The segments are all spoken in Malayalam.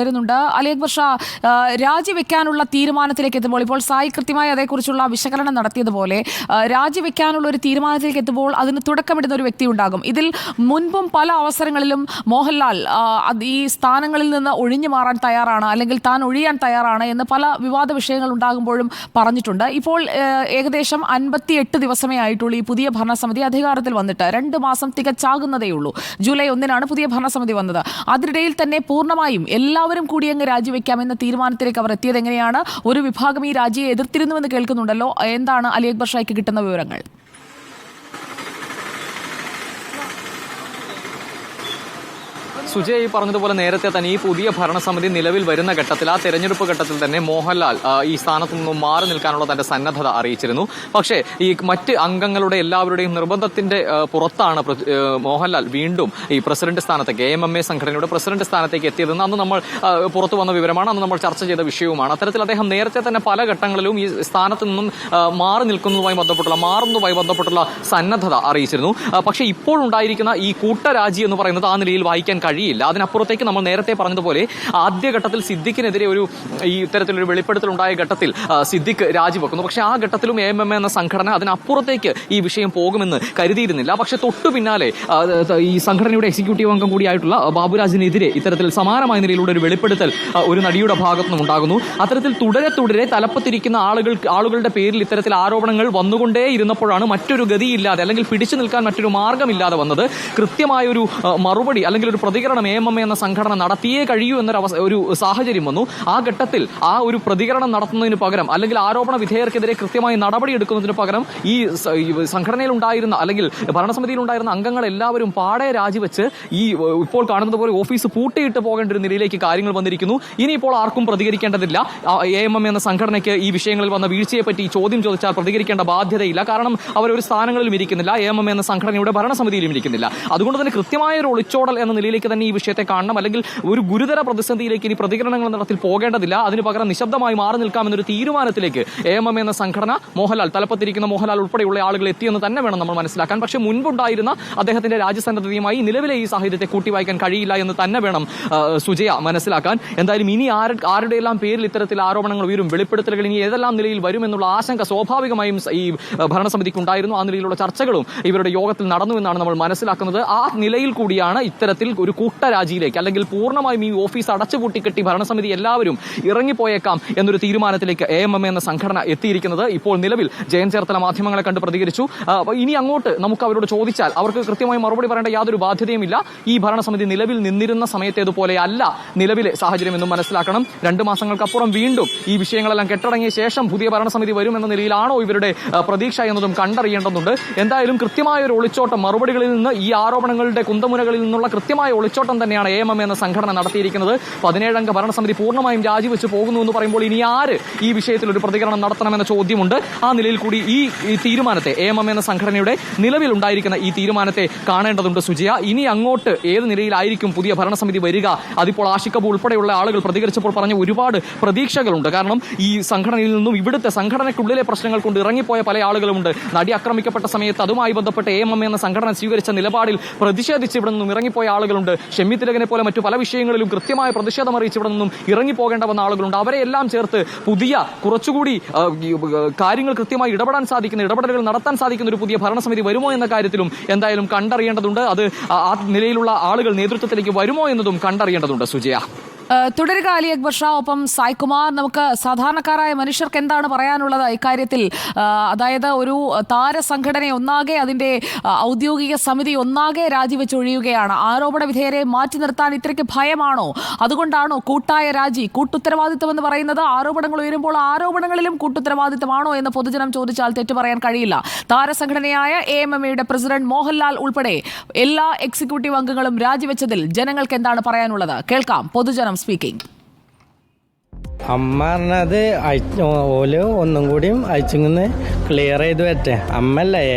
വരുന്നുണ്ട്. അലി അക്ബർ രാജിവെക്കാനുള്ള തീരുമാനത്തിലേക്ക് എത്തുമ്പോൾ ഇപ്പോൾ സായി കൃത്യമായി അതേക്കുറിച്ചുള്ള വിശകലനം നടത്തിയതുപോലെ രാജിവെക്കാനുള്ള ഒരു തീരുമാനത്തിലേക്ക് എത്തുമ്പോൾ അതിന് തുടക്കമിടുന്ന ഒരു വ്യക്തി ഉണ്ടാകും. ഇതിൽ മുൻപും പല അവസരങ്ങളിലും മോഹൻലാൽ ഈ സ്ഥാനങ്ങളിൽ നിന്ന് ഒഴിഞ്ഞു മാറാൻ തയ്യാറാണ് അല്ലെങ്കിൽ താൻ ഒഴിയാൻ തയ്യാറാണ് എന്ന് പല വിവാദ വിഷയങ്ങൾ ഉണ്ടാകുമ്പോഴും പറഞ്ഞിട്ടുണ്ട്. ഇപ്പോൾ ഏകദേശം അൻപത്തി എട്ട് ദിവസമേ ആയിട്ടുള്ളൂ ഈ പുതിയ ഭരണസമിതി അധികാരത്തിൽ വന്നിട്ട്. രണ്ട് മാസം തികച്ചാകുന്നതേയുള്ളൂ. ജൂലൈ ഒന്നിനാണ് പുതിയ ഭരണസമിതി വന്നത്. അതിനിടയിൽ തന്നെ പൂർണമായും എല്ലാവരും കൂടി അങ്ങ് രാജിവെക്കാമെന്ന തീരുമാനത്തിലേക്ക് അവർ എത്തിയത് എങ്ങനെയാണ്? ഒരു വിഭാഗം ഈ രാജിയെ എതിർത്തിരുന്നുവെന്ന് കേൾക്കുന്നുണ്ടല്ലോ. എന്താണ് അലി അക്ബർ ഷായ്ക്ക് കിട്ടുന്ന വിവരങ്ങൾ? സുജയ് ഈ പറഞ്ഞതുപോലെ നേരത്തെ തന്നെ ഈ പുതിയ ഭരണസമിതി നിലവിൽ വരുന്ന ഘട്ടത്തിൽ ആ തെരഞ്ഞെടുപ്പ് ഘട്ടത്തിൽ തന്നെ മോഹൻലാൽ ഈ സ്ഥാനത്തു നിന്നും മാറി നിൽക്കാനുള്ള തന്റെ സന്നദ്ധത അറിയിച്ചിരുന്നു. പക്ഷേ ഈ മറ്റ് അംഗങ്ങളുടെ എല്ലാവരുടെയും നിർബന്ധത്തിന്റെ പുറത്താണ് മോഹൻലാൽ വീണ്ടും ഈ പ്രസിഡന്റ് സ്ഥാനത്തേക്ക് എ എം എം എ സംഘടനയുടെ പ്രസിഡന്റ് സ്ഥാനത്തേക്ക് എത്തിയതെന്ന് അന്ന് നമ്മൾ പുറത്തു വന്ന വിവരമാണ്. അന്ന് നമ്മൾ ചർച്ച ചെയ്ത വിഷയവുമാണ്. അത്തരത്തിൽ അദ്ദേഹം നേരത്തെ തന്നെ പല ഘട്ടങ്ങളിലും ഈ സ്ഥാനത്ത് നിന്നും മാറി നിൽക്കുന്നതുമായി ബന്ധപ്പെട്ടുള്ള മാറുന്നതുമായി ബന്ധപ്പെട്ടുള്ള സന്നദ്ധത അറിയിച്ചിരുന്നു. പക്ഷേ ഇപ്പോൾ ഉണ്ടായിരിക്കുന്ന ഈ കൂട്ടരാജി എന്ന് പറയുന്നത് ആ നിലയിൽ വായിക്കാൻ കഴിയില്ല അതിനപ്പുറത്തേക്ക് നമ്മൾ നേരത്തെ പറഞ്ഞതുപോലെ ആദ്യഘട്ടത്തിൽ സിദ്ദിഖിനെതിരെ ഒരു ഈ ഇത്തരത്തിലൊരു വെളിപ്പെടുത്തൽ ഉണ്ടായ ഘട്ടത്തിൽ സിദ്ദിഖ് രാജിവെക്കുന്നു. പക്ഷേ ആ ഘട്ടത്തിലും എ എം എം എന്ന സംഘടന അതിനപ്പുറത്തേക്ക് ഈ വിഷയം പോകുമെന്ന് കരുതിയിരുന്നില്ല. പക്ഷേ തൊട്ടു പിന്നാലെ ഈ സംഘടനയുടെ എക്സിക്യൂട്ടീവ് അംഗം കൂടിയായിട്ടുള്ള ബാബുരാജിനെതിരെ ഇത്തരത്തിൽ സമാനമായ നിലയിലൂടെ ഒരു വെളിപ്പെടുത്തൽ ഒരു നടിയുടെ ഭാഗത്തു നിന്നും ഉണ്ടാകുന്നു. അത്തരത്തിൽ തുടരെ തുടരെ തലപ്പത്തിരിക്കുന്ന ആളുകൾ ആളുകളുടെ പേരിൽ ഇത്തരത്തിൽ ആരോപണങ്ങൾ വന്നുകൊണ്ടേ ഇരുന്നപ്പോഴാണ് മറ്റൊരു ഗതിയില്ലാതെ അല്ലെങ്കിൽ പിടിച്ചു നിൽക്കാൻ മറ്റൊരു മാർഗമില്ലാതെ വന്നത് കൃത്യമായ ഒരു മറുപടി അല്ലെങ്കിൽ ഒരു പ്രതികരണം എ എം എം എന്ന സംഘടന നടത്തിയേ കഴിയൂ എന്നൊരു അവസ്ഥ ഒരു സാഹചര്യം വന്നു. ആ ഘട്ടത്തിൽ ആ ഒരു പ്രതികരണം നടത്തുന്നതിന് പകരം അല്ലെങ്കിൽ ആരോപണ വിധേയർക്കെതിരെ കൃത്യമായി നടപടി എടുക്കുന്നതിന് പകരം ഈ സംഘടനയിലുണ്ടായിരുന്ന അല്ലെങ്കിൽ ഭരണസമിതിയിൽ ഉണ്ടായിരുന്ന അംഗങ്ങൾ എല്ലാവരും പാടെ രാജിവെച്ച് ഈ ഇപ്പോൾ കാണുന്നത് പോലെ ഓഫീസ് പൂട്ടിയിട്ട് പോകേണ്ട ഒരു നിലയിലേക്ക് കാര്യങ്ങൾ വന്നിരിക്കുന്നു. ഇനിയിപ്പോൾ ആർക്കും പ്രതികരിക്കേണ്ടതില്ല. എ എം എം എന്ന സംഘടനയ്ക്ക് ഈ വിഷയങ്ങളിൽ വന്ന വീഴ്ചയെപ്പറ്റി ചോദ്യം ചോദിച്ചാൽ പ്രതികരിക്കേണ്ട ബാധ്യതയില്ല. കാരണം അവർ ഒരു സ്ഥാനങ്ങളിലും ഇരിക്കുന്നില്ല. എ എം എം എന്ന സംഘടനയുടെ ഭരണസമിതിയിലും ഇരിക്കുന്നില്ല. അതുകൊണ്ട് തന്നെ കൃത്യമായ ഒരു ഒളിച്ചോടൽ എന്ന നിലയിലേക്ക് തന്നെ ഈ വിഷയത്തെ കാണണം. അല്ലെങ്കിൽ ഒരു ഗുരുതര പ്രതിസന്ധിയിലേക്ക് ഇനി പ്രതികരണങ്ങൾ നടത്തിൽ പോകേണ്ടതില്ല. അതിന് പകരം നിശബ്ദമായി മാറി നിൽക്കാമെന്നൊരു തീരുമാനത്തിലേക്ക് എ എം എം എന്ന സംഘടന മോഹൻലാൽ തലപ്പത്തിരിക്കുന്ന മോഹൻലാൽ ഉൾപ്പെടെയുള്ള ആളുകൾ എത്തിയെന്ന് തന്നെ വേണം നമ്മൾ മനസ്സിലാക്കാൻ. പക്ഷേ മുൻപുണ്ടായിരുന്ന അദ്ദേഹത്തിന്റെ രാജ്യസന്നദ്ധതയുമായി നിലവിലെ ഈ സാഹചര്യത്തെ കൂട്ടി വായിക്കാൻ കഴിയില്ല എന്ന് തന്നെ വേണം സുജയ മനസ്സിലാക്കാൻ. എന്തായാലും ഇനി ആര് ആരുടെ എല്ലാം പേരിൽ ഇത്തരത്തിൽ ആരോപണങ്ങൾ ഉയരും വെളിപ്പെടുത്തലുകൾ ഇനി ഏതെല്ലാം നിലയിൽ വരുമെന്നുള്ള ആശങ്ക സ്വാഭാവികമായും ഈ ഭരണസമിതിക്ക് ഉണ്ടായിരുന്നു ആ നിലയിലുള്ള ചർച്ചകളും ഇവരുടെ യോഗത്തിൽ നടന്നു എന്നാണ് നമ്മൾ മനസ്സിലാക്കുന്നത്. ആ നിലയിൽ കൂടിയാണ് ഇത്തരത്തിൽ ഒരു കൂട്ടരാജിയിലേക്ക് അല്ലെങ്കിൽ പൂർണമായും ഈ ഓഫീസ് അടച്ചുപൂട്ടിക്കെട്ടി ഭരണസമിതി എല്ലാവരും ഇറങ്ങിപ്പോയേക്കാം എന്നൊരു തീരുമാനത്തിലേക്ക് എ എം എം എന്ന സംഘടന എത്തിയിരിക്കുന്നത് ഇപ്പോൾ നിലവിൽ ജയൻ ചേർത്തല മാധ്യമങ്ങളെ കണ്ട് പ്രതികരിച്ചു. ഇനി അങ്ങോട്ട് നമുക്ക് അവരോട് ചോദിച്ചാൽ അവർക്ക് കൃത്യമായി മറുപടി പറയേണ്ട യാതൊരു ബാധ്യതയുമില്ല. ഈ ഭരണസമിതി നിലവിൽ നിന്നിരുന്ന സമയത്തേതുപോലെ അല്ല നിലവിലെ സാഹചര്യം എന്നും മനസ്സിലാക്കണം. രണ്ട് മാസങ്ങൾക്കപ്പുറം വീണ്ടും ഈ വിഷയങ്ങളെല്ലാം കെട്ടടങ്ങിയ ശേഷം പുതിയ ഭരണസമിതി വരുമെന്ന നിലയിലാണോ ഇവരുടെ പ്രതീക്ഷ എന്നതും കണ്ടറിയേണ്ടതുണ്ട്. എന്തായാലും കൃത്യമായ ഒരു ഒളിച്ചോട്ടം മറുപടികളിൽ നിന്ന് ഈ ആരോപണങ്ങളുടെ കുന്തമുനകളിൽ നിന്നുള്ള കൃത്യമായ ഒളിച്ചോട്ടം തന്നെയാണ് എ എം എം എന്ന സംഘടന നടത്തിയിരിക്കുന്നത്. പതിനേഴംഗ ഭരണസമിതി പൂർണമായും രാജിവെച്ച് പോകുന്നു എന്ന് പറയുമ്പോൾ ഇനി ആര് ഈ വിഷയത്തിൽ ഒരു പ്രതികരണം നടത്തണമെന്ന ചോദ്യമുണ്ട്. ആ നിലയിൽ കൂടി ഈ ഈ തീരുമാനത്തെ എ എം എം എന്ന സംഘടനയുടെ നിലവിലുണ്ടായിരിക്കുന്ന ഈ തീരുമാനത്തെ കാണേണ്ടതുണ്ട് സുജിയ. ഇനി അങ്ങോട്ട് ഏത് നിലയിലായിരിക്കും പുതിയ ഭരണസമിതി വരിക? അതിപ്പോൾ ആഷിക്കബ് ഉൾപ്പെടെയുള്ള ആളുകൾ പ്രതികരിച്ചപ്പോൾ പറഞ്ഞ ഒരുപാട് പ്രതീക്ഷകളുണ്ട്. കാരണം ഈ സംഘടനയിൽ നിന്നും ഇവിടുത്തെ സംഘടനയ്ക്കുള്ളിലെ പ്രശ്നങ്ങൾ കൊണ്ട് ഇറങ്ങിപ്പോയ പല ആളുകളുമുണ്ട്. നടി ആക്രമിക്കപ്പെട്ട സമയത്ത് അതുമായി ബന്ധപ്പെട്ട് എ എം എം എന്ന സംഘടന സ്വീകരിച്ച നിലപാടിൽ പ്രതിഷേധിച്ച് ഇവിടെ നിന്നും ഇറങ്ങിപ്പോയ ആളുകളുണ്ട്. തിലകനെ പോലെ മറ്റു പല വിഷയങ്ങളിലും കൃത്യമായ പ്രതിഷേധം അറിയിച്ച് ഇവിടെ നിന്നും ഇറങ്ങിപ്പോകേണ്ട വന്ന ആളുകളുണ്ട്. അവരെ എല്ലാം ചേർത്ത് പുതിയ കുറച്ചുകൂടി കാര്യങ്ങൾ കൃത്യമായി ഇടപെടാൻ സാധിക്കുന്ന ഇടപെടലുകൾ നടത്താൻ സാധിക്കുന്ന ഒരു പുതിയ ഭരണസമിതി വരുമോ എന്ന കാര്യത്തിലും എന്തായാലും കണ്ടറിയേണ്ടതുണ്ട്. അത് ആ നിലയിലുള്ള ആളുകൾ നേതൃത്വത്തിലേക്ക് വരുമോ എന്നതും കണ്ടറിയേണ്ടതുണ്ട് സുജയ. തുടരുക അലി അക്ബർ ഷാ. ഒപ്പം സായ്കുമാർ നമുക്ക് സാധാരണക്കാരായ മനുഷ്യർക്ക് എന്താണ് പറയാനുള്ളത് ഇക്കാര്യത്തിൽ? അതായത് ഒരു താരസംഘടന ഒന്നാകെ അതിന്റെ ഔദ്യോഗിക സമിതി ഒന്നാകെ രാജിവെച്ചൊഴിയുകയാണ് ആരോപണ വിധേയരെ മാറ്റി നിർത്താൻ ഇത്രയ്ക്ക് ഭയമാണോ? അതുകൊണ്ടാണോ കൂട്ടായ രാജി? കൂട്ടുത്തരവാദിത്വം എന്ന് പറയുന്നത് ആരോപണങ്ങൾ ഉയരുമ്പോൾ ആരോപണങ്ങളിലും കൂട്ടുത്തരവാദിത്വമാണോ എന്ന് പൊതുജനം ചോദിച്ചാൽ തെറ്റു പറയാൻ കഴിയില്ല. താരസംഘടനയായ എ എം എം എയുടെ പ്രസിഡന്റ് മോഹൻലാൽ ഉൾപ്പെടെ എല്ലാ എക്സിക്യൂട്ടീവ് അംഗങ്ങളും രാജിവെച്ചതിൽ ജനങ്ങൾക്ക് എന്താണ് പറയാനുള്ളത്? കേൾക്കാം പൊതുജനം സ്പീക്കിംഗ് അമ്മ പറഞ്ഞത് ഓൽ ഒന്നും കൂടിയും അയച്ചിങ്ങനെ ക്ലിയർ ചെയ്ത് പറ്റേ. അമ്മല്ല എ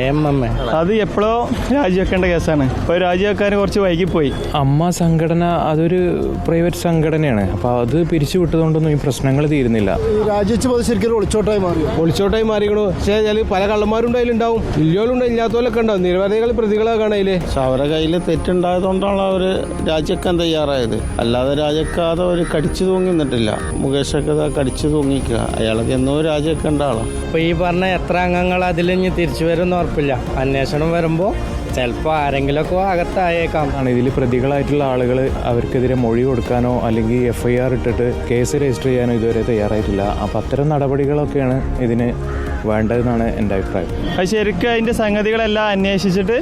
അത് എപ്പോഴോ രാജിവെക്കേണ്ട കേസാണ്. ഇപ്പോൾ രാജിവെക്കാൻ കുറച്ച് വൈകി പോയി അമ്മ സംഘടന അതൊരു പ്രൈവറ്റ് സംഘടനയാണ്. അപ്പോൾ അത് പിരിച്ചു വിട്ടതുകൊണ്ടൊന്നും ഈ പ്രശ്നങ്ങൾ തീരുന്നില്ല. രാജിവെച്ച് പോയത് ശരിക്കും ഒളിച്ചോട്ടായി മാറി. ഒളിച്ചോട്ടായി മാറിക്കണു. പക്ഷേ ഞാൻ പല കള്ളന്മാരും അതിലുണ്ടാവും ഇല്ലോലും ഇല്ലാത്തവരൊക്കെ ഉണ്ടാവും. നിരവധികൾ പ്രതികളൊക്കെ അതിൽ. പക്ഷെ അവരെ കയ്യിൽ തെറ്റുണ്ടായതുകൊണ്ടാണ് അവർ രാജിവെക്കാൻ തയ്യാറായത്. അല്ലാതെ രാജിവെക്കാതെ അവർ കടിച്ചു തൂങ്ങി നിന്നിട്ടില്ല മുകേഷൊക്കെ കടിച്ചു തൂങ്ങിക്കുക. അയാളൊക്കെ എന്നോ രാജിവെക്കേണ്ട ആളാണ് അപ്പോൾ ഈ പറഞ്ഞ എത്ര അംഗങ്ങൾ അതിൽ ഇനി തിരിച്ചു വരുമെന്ന് ഉറപ്പില്ല. അന്വേഷണം വരുമ്പോൾ ചിലപ്പോൾ ആരെങ്കിലുമൊക്കെ അകത്തായേക്കാം. ആണ് ഇതിൽ പ്രതികളായിട്ടുള്ള ആളുകൾ അവർക്കെതിരെ മൊഴി കൊടുക്കാനോ അല്ലെങ്കിൽ എഫ് ഐ ആർ ഇട്ടിട്ട് കേസ് രജിസ്റ്റർ ചെയ്യാനോ ഇതുവരെ തയ്യാറായിട്ടില്ല. അപ്പോൾ അത്തരം നടപടികളൊക്കെയാണ് ഇതിന് വേണ്ടതെന്നാണ് എന്റെ അഭിപ്രായം. അത് ശരിക്കും അതിന്റെ സംഗതികളെല്ലാം അന്വേഷിച്ചിട്ട്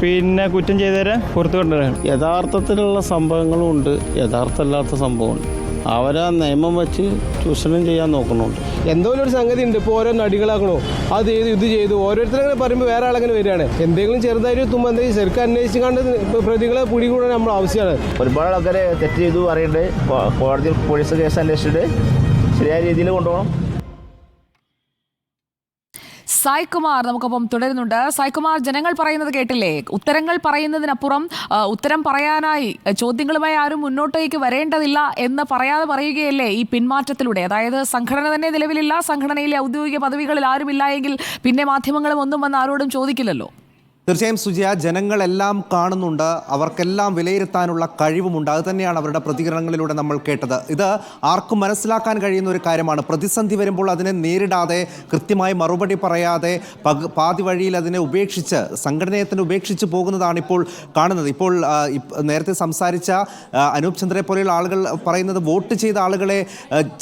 പിന്നെ കുറ്റം ചെയ്തവരെ പുറത്തു കൊണ്ടുവരാൻ യഥാർത്ഥത്തിലുള്ള സംഭവങ്ങളും ഉണ്ട്. യഥാർത്ഥമല്ലാത്ത സംഭവമുണ്ട് അവരാ നിയമം വെച്ച് ചൂഷണം ചെയ്യാൻ നോക്കുന്നുണ്ട്. എന്തോ ഒരു സംഗതി ഉണ്ട് ഇപ്പോൾ ഓരോ നടികളാക്കണോ? അത് ചെയ്തു ഇത് ചെയ്തു? ഓരോരുത്തരങ്ങനെ പറയുമ്പോൾ വേറെ ആളങ്ങനെ വരികയാണ്. എന്തെങ്കിലും ചെറുതായിട്ട് തുമ്പ എന്തെങ്കിലും ശരിക്കും അന്വേഷിച്ച് കണ്ട് പ്രതികളെ പിടികൂടാൻ നമ്മൾ ആവശ്യമാണ്. ഒരുപാട് ആൾക്കാരെ തെറ്റ് ചെയ്തു പറയുന്നുണ്ട്. കോടതി കോടതിയിൽ പോലീസ് കേസ് അന്വേഷിച്ചിട്ട് ശരിയായ രീതിയിൽ കൊണ്ടുപോകണം. സായ്കുമാർ നമുക്കൊപ്പം തുടരുന്നുണ്ട്. സായ്കുമാർ ജനങ്ങൾ പറയുന്നത് കേട്ടില്ലേ? ഉത്തരങ്ങൾ പറയുന്നതിനപ്പുറം ഉത്തരം പറയാനായി ചോദ്യങ്ങളുമായി ആരും മുന്നോട്ടേക്ക് വരേണ്ടതില്ല എന്ന് പറയാതെ പറയുകയല്ലേ ഈ പിന്മാറ്റത്തിലൂടെ? അതായത് സംഘടന തന്നെ നിലവിലില്ല സംഘടനയിലെ ഔദ്യോഗിക പദവികളിൽ ആരുമില്ല എങ്കിൽ പിന്നെ മാധ്യമങ്ങളും ഒന്നും വന്ന് ആരോടും ചോദിക്കില്ലല്ലോ? തീർച്ചയായും സുജയ ജനങ്ങളെല്ലാം കാണുന്നുണ്ട്. അവർക്കെല്ലാം വിലയിരുത്താനുള്ള കഴിവുമുണ്ട്. അത് തന്നെയാണ് അവരുടെ പ്രതികരണങ്ങളിലൂടെ നമ്മൾ കേട്ടത്. ഇത് ആർക്കും മനസ്സിലാക്കാൻ കഴിയുന്ന ഒരു കാര്യമാണ്. പ്രതിസന്ധി വരുമ്പോൾ അതിനെ നേരിടാതെ കൃത്യമായി മറുപടി പറയാതെ പാതി വഴിയിൽ അതിനെ ഉപേക്ഷിച്ച് സംഘടനയെ ഉപേക്ഷിച്ച് പോകുന്നതാണ് ഇപ്പോൾ കാണുന്നത്. ഇപ്പോൾ നേരത്തെ സംസാരിച്ച അനൂപ് ചന്ദ്രയെ പോലെയുള്ള ആളുകൾ പറയുന്നത് വോട്ട് ചെയ്ത ആളുകളെ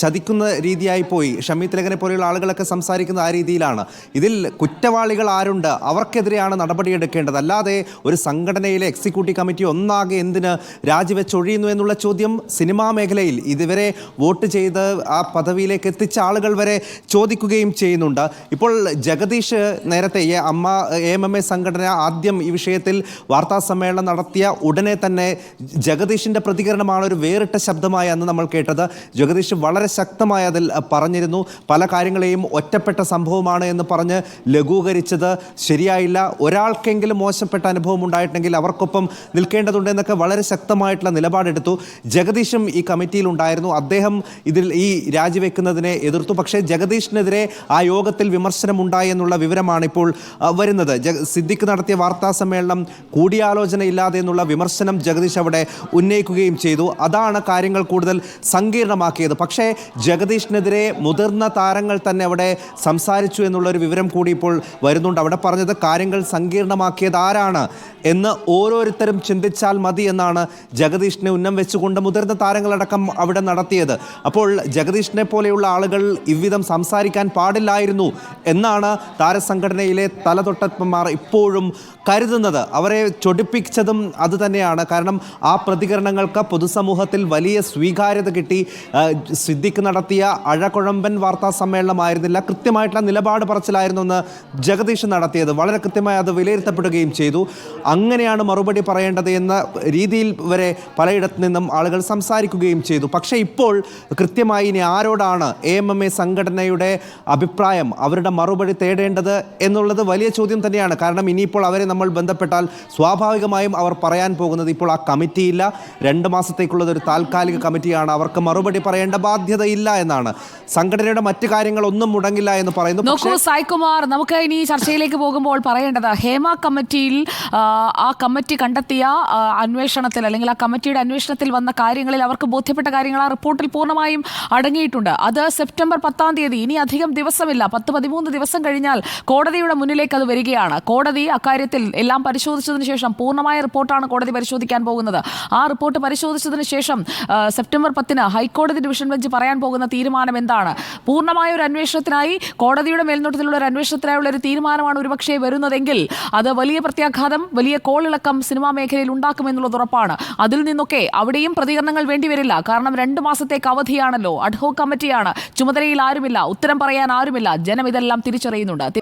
ചതിക്കുന്ന രീതിയായി പോയി. ഷമി തിലകനെ പോലെയുള്ള ആളുകളൊക്കെ സംസാരിക്കുന്ന ആ രീതിയിലാണ്. ഇതിൽ കുറ്റവാളികൾ ആരുണ്ട്? അവർക്കെതിരെയാണ് നടപടിയെടുക്കേണ്ടത് അല്ലാതെ ഒരു സംഘടനയിലെ എക്സിക്യൂട്ടീവ് കമ്മിറ്റി ഒന്നാകെ എന്തിന് രാജിവെച്ചൊഴിയുന്നു എന്നുള്ള ചോദ്യം സിനിമാ മേഖലയിൽ ഇതുവരെ വോട്ട് ചെയ്ത് ആ പദവിയിലേക്ക് എത്തിച്ച ആളുകൾ വരെ ചോദിക്കുകയും ചെയ്യുന്നുണ്ട്. ഇപ്പോൾ ജഗദീഷ് നേരത്തെ അമ്മ എ എം എം സംഘടന ആദ്യം ഈ വിഷയത്തിൽ വാർത്താ സമ്മേളനം നടത്തിയ ഉടനെ തന്നെ ജഗദീഷിന്റെ പ്രതികരണമാണ് ഒരു വേറിട്ട ശബ്ദമായി അന്ന് നമ്മൾ കേട്ടത്. ജഗദീഷ് വളരെ ശക്തമായി അതിൽ പറഞ്ഞിരുന്നു. പല കാര്യങ്ങളെയും ഒറ്റപ്പെട്ട സംഭവമാണ് എന്ന് പറഞ്ഞ് ലഘൂകരിച്ചത് ശരിയായില്ല. ഒരാൾക്കെങ്കിലും മോശപ്പെട്ട അനുഭവം ഉണ്ടായിട്ടുണ്ടെങ്കിൽ അവർക്കൊപ്പം നിൽക്കേണ്ടതുണ്ട് എന്നൊക്കെ വളരെ ശക്തമായിട്ടുള്ള നിലപാടെടുത്തു. ജഗദീഷും ഈ കമ്മിറ്റിയിൽ ഉണ്ടായിരുന്നു. അദ്ദേഹം ഇതിൽ ഈ രാജിവെക്കുന്നതിനെ എതിർത്തു. പക്ഷേ ജഗദീഷിനെതിരെ ആ യോഗത്തിൽ വിമർശനം ഉണ്ടായി എന്നുള്ള വിവരമാണ് ഇപ്പോൾ വരുന്നത്. സിദ്ദിഖ് നടത്തിയ വാർത്താ സമ്മേളനം കൂടിയാലോചന ഇല്ലാതെ എന്നുള്ള വിമർശനം ജഗദീഷ് അവിടെ ഉന്നയിക്കുകയും ചെയ്തു. അതാണ് കാര്യങ്ങൾ കൂടുതൽ സങ്കീർണമാക്കിയത്. പക്ഷേ ജഗദീഷിനെതിരെ മുതിർന്ന താരങ്ങൾ തന്നെ അവിടെ സംസാരിച്ചു എന്നുള്ളൊരു വിവരം കൂടി ഇപ്പോൾ വരുന്നുണ്ട്. അവിടെ പറഞ്ഞത് കാര്യങ്ങൾ സങ്കീർണമാക്കിയത് ആരാണ് എന്ന് ഓരോരുത്തരും ചിന്തിച്ചാൽ മതി എന്നാണ് ജഗദീഷിനെ ഉന്നം വെച്ചുകൊണ്ട് മുതിർന്ന താരങ്ങളടക്കം അവിടെ നടത്തിയത്. അപ്പോൾ ജഗദീഷിനെ പോലെയുള്ള ആളുകൾ ഇவ்விധം സംസാരിക്കാൻ പാടില്ലായിരുന്നു എന്നാണ് താരസംഘടനയിലെ തലതൊട്ടപ്പന്മാർ ഇപ്പോഴും കരുതുന്നത്. അവരെ ചൊടിപ്പിച്ചതും അതുതന്നെയാണ് കാരണം ആ പ്രതികരണങ്ങൾക്ക് പൊതുസമൂഹത്തിൽ വലിയ സ്വീകാര്യത കിട്ടി. സിദ്ദിഖ് നടത്തിയ അഴകുഴമ്പൻ വാർത്താ സമ്മേളനമായിരുന്നില്ല. കൃത്യമായിട്ടുള്ള നിലപാട് പറച്ചിലായിരുന്നു എന്ന് ജഗദീഷ് നടത്തിയത്. വളരെ കൃത്യമായി അത് വിലയിരുത്തപ്പെടുകയും ചെയ്തു. അങ്ങനെയാണ് മറുപടി പറയേണ്ടത് എന്ന രീതിയിൽ വരെ പലയിടത്തു നിന്നും ആളുകൾ സംസാരിക്കുകയും ചെയ്തു. പക്ഷേ ഇപ്പോൾ കൃത്യമായി ഇനി ആരോടാണ് എ എം എം എ സംഘടനയുടെ അഭിപ്രായം അവരുടെ മറുപടി തേടേണ്ടത് എന്നുള്ളത് വലിയ ചോദ്യം തന്നെയാണ്. കാരണം ഇനിയിപ്പോൾ അവരെ നമ്മൾ ബന്ധപ്പെട്ടാൽ സ്വാഭാവികമായും അവർ പറയാൻ പോകുന്നത് ഇപ്പോൾ ആ കമ്മിറ്റിയില്ല. രണ്ട് മാസത്തേക്കുള്ളത് ഒരു താൽക്കാലിക കമ്മിറ്റിയാണ്. അവർക്ക് മറുപടി പറയേണ്ട ബാധ്യതയില്ല എന്നാണ്. സംഘടനയുടെ മറ്റു കാര്യങ്ങളൊന്നും മുടങ്ങില്ല എന്ന് പറയുന്നു. നോക്കൂ സായ്കുമാർ നമുക്ക് ഇനി ചർച്ചയിലേക്ക് പോകുമ്പോൾ പറയേണ്ടത് ഹേമ കമ്മിറ്റിയിൽ ആ, കമ്മിറ്റി കണ്ടെത്തിയ അന്വേഷണത്തിൽ അല്ലെങ്കിൽ ആ കമ്മിറ്റിയുടെ അന്വേഷണത്തിൽ വന്ന കാര്യങ്ങളിൽ അവർക്ക് ബോധ്യപ്പെട്ട കാര്യങ്ങൾ ആ റിപ്പോർട്ടിൽ പൂർണമായും അടങ്ങിയിട്ടുണ്ട്. അത് സെപ്റ്റംബർ പത്താം തീയതി. ഇനി അധികം ദിവസമില്ല. പത്ത് പതിമൂന്ന് ദിവസം കഴിഞ്ഞാൽ കോടതിയുടെ മുന്നിലേക്ക് അത് വരികയാണ്. കോടതി അക്കാര്യത്തിൽ എല്ലാം പരിശോധിച്ചതിന് ശേഷം പൂർണമായ റിപ്പോർട്ടാണ് കോടതി പരിശോധിക്കാൻ പോകുന്നത്. ആ റിപ്പോർട്ട് പരിശോധിച്ചതിന് ശേഷം സെപ്റ്റംബർ പത്തിന് ഹൈക്കോടതി ഡിവിഷൻ ബെഞ്ച് പറയാൻ പോകുന്ന തീരുമാനം എന്താണ്? പൂർണമായ ഒരു അന്വേഷണത്തിനായി കോടതിയുടെ മേൽനോട്ടത്തിലുള്ള ഒരു അന്വേഷണത്തിനായുള്ള ഒരു തീരുമാനമാണ് ഒരുപക്ഷെ വരുന്നതെങ്കിൽ അത് വലിയ പ്രത്യാഘാതം വലിയ കോളിളക്കം സിനിമാ മേഖലയിൽ ഉണ്ടാക്കുമെന്നുള്ളത് ഉറപ്പാണ്. അതിൽ നിന്നൊക്കെ അവിടെയും പ്രതികരണങ്ങൾ വേണ്ടിവരില്ല കാരണം രണ്ട് മാസത്തേക്ക് അവധിയാണല്ലോ. അഡ്ഹോക് കമ്മിറ്റിയാണ് ചുമതലയിൽ ആരുമില്ല. ഉത്തരം പറയാൻ ആരുമില്ല. ജനം ഇതെല്ലാം തിരിച്ചറിയുന്നുണ്ട്.